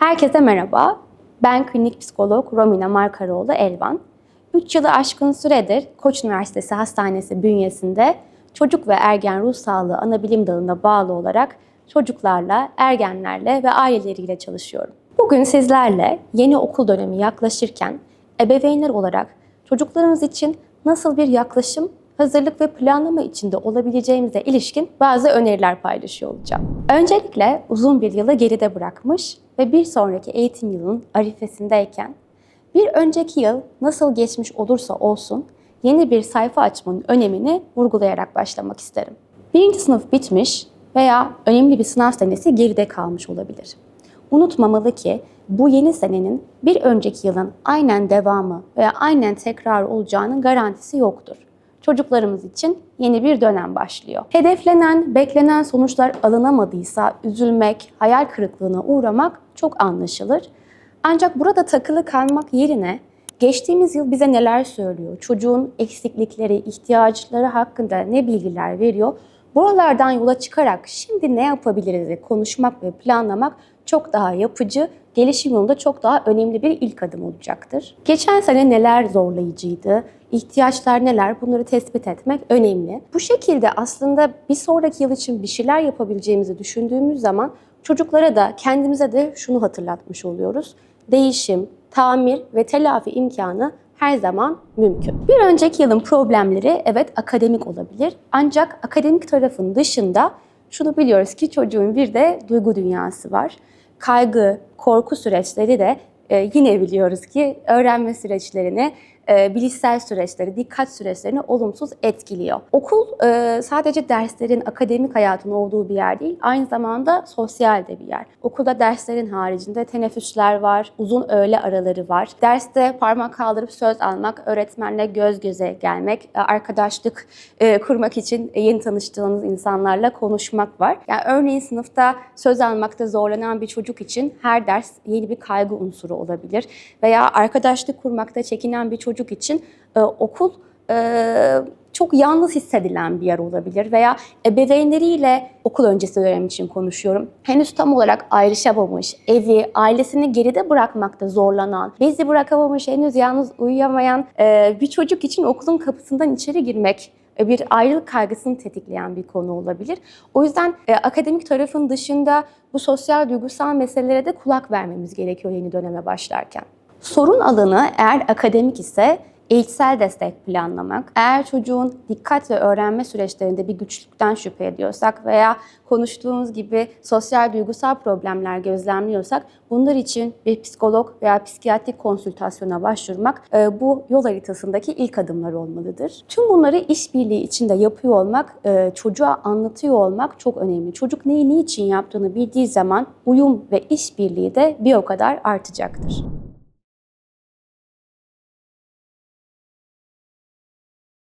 Herkese merhaba. Ben klinik psikolog Romina Markaroğlu Elvan. 3 yılı aşkın süredir Koç Üniversitesi Hastanesi bünyesinde çocuk ve ergen ruh sağlığı anabilim dalına bağlı olarak çocuklarla, ergenlerle ve aileleriyle çalışıyorum. Bugün sizlerle yeni okul dönemi yaklaşırken ebeveynler olarak çocuklarımız için nasıl bir yaklaşım, hazırlık ve planlama içinde olabileceğimize ilişkin bazı öneriler paylaşıyor olacağım. Öncelikle uzun bir yılı geride bırakmış ve bir sonraki eğitim yılının arifesindeyken bir önceki yıl nasıl geçmiş olursa olsun yeni bir sayfa açmanın önemini vurgulayarak başlamak isterim. Birinci sınıf bitmiş veya önemli bir sınav senesi geride kalmış olabilir. Unutmamalı ki bu yeni senenin bir önceki yılın aynen devamı veya aynen tekrar olacağının garantisi yoktur. Çocuklarımız için yeni bir dönem başlıyor. Hedeflenen, beklenen sonuçlar alınamadıysa üzülmek, hayal kırıklığına uğramak çok anlaşılır. Ancak burada takılı kalmak yerine geçtiğimiz yıl bize neler söylüyor, çocuğun eksiklikleri, ihtiyaçları hakkında ne bilgiler veriyor, buralardan yola çıkarak şimdi ne yapabiliriz konuşmak ve planlamak çok daha yapıcı, gelişim yolunda çok daha önemli bir ilk adım olacaktır. Geçen sene neler zorlayıcıydı, ihtiyaçlar neler bunları tespit etmek önemli. Bu şekilde aslında bir sonraki yıl için bir şeyler yapabileceğimizi düşündüğümüz zaman çocuklara da kendimize de şunu hatırlatmış oluyoruz. Değişim, tamir ve telafi imkanı her zaman mümkün. Bir önceki yılın problemleri evet akademik olabilir. Ancak akademik tarafın dışında şunu biliyoruz ki çocuğun bir de duygu dünyası var. Kaygı, korku süreçleri de e, yine biliyoruz ki öğrenme süreçlerini, e, bilişsel süreçleri, dikkat süreçlerini olumsuz etkiliyor. Okul e, sadece derslerin, akademik hayatın olduğu bir yer değil, aynı zamanda sosyal de bir yer. Okulda derslerin haricinde teneffüsler var, uzun öğle araları var. Derste parmak kaldırıp söz almak, öğretmenle göz göze gelmek, e, arkadaşlık e, kurmak için yeni tanıştığınız insanlarla konuşmak var. Yani örneğin sınıfta söz almakta zorlanan bir çocuk için her ders yeni bir kaygı unsuru olabilir. Veya arkadaşlık kurmakta çekinen bir çocuk için e, okul e, çok yalnız hissedilen bir yer olabilir veya ebeveynleriyle okul öncesi dönem için konuşuyorum. Henüz tam olarak ayrışamamış, evi, ailesini geride bırakmakta zorlanan, bezi bırakamamış, henüz yalnız uyuyamayan e, bir çocuk için okulun kapısından içeri girmek e, bir ayrılık kaygısını tetikleyen bir konu olabilir. O yüzden e, akademik tarafın dışında bu sosyal duygusal meselelere de kulak vermemiz gerekiyor yeni döneme başlarken. Sorun alanı eğer akademik ise eğitsel destek planlamak, eğer çocuğun dikkat ve öğrenme süreçlerinde bir güçlükten şüphe ediyorsak veya konuştuğumuz gibi sosyal duygusal problemler gözlemliyorsak bunlar için bir psikolog veya psikiyatrik konsültasyona başvurmak e, bu yol haritasındaki ilk adımlar olmalıdır. Tüm bunları işbirliği içinde yapıyor olmak, e, çocuğa anlatıyor olmak çok önemli. Çocuk neyi niçin yaptığını bildiği zaman uyum ve işbirliği de bir o kadar artacaktır.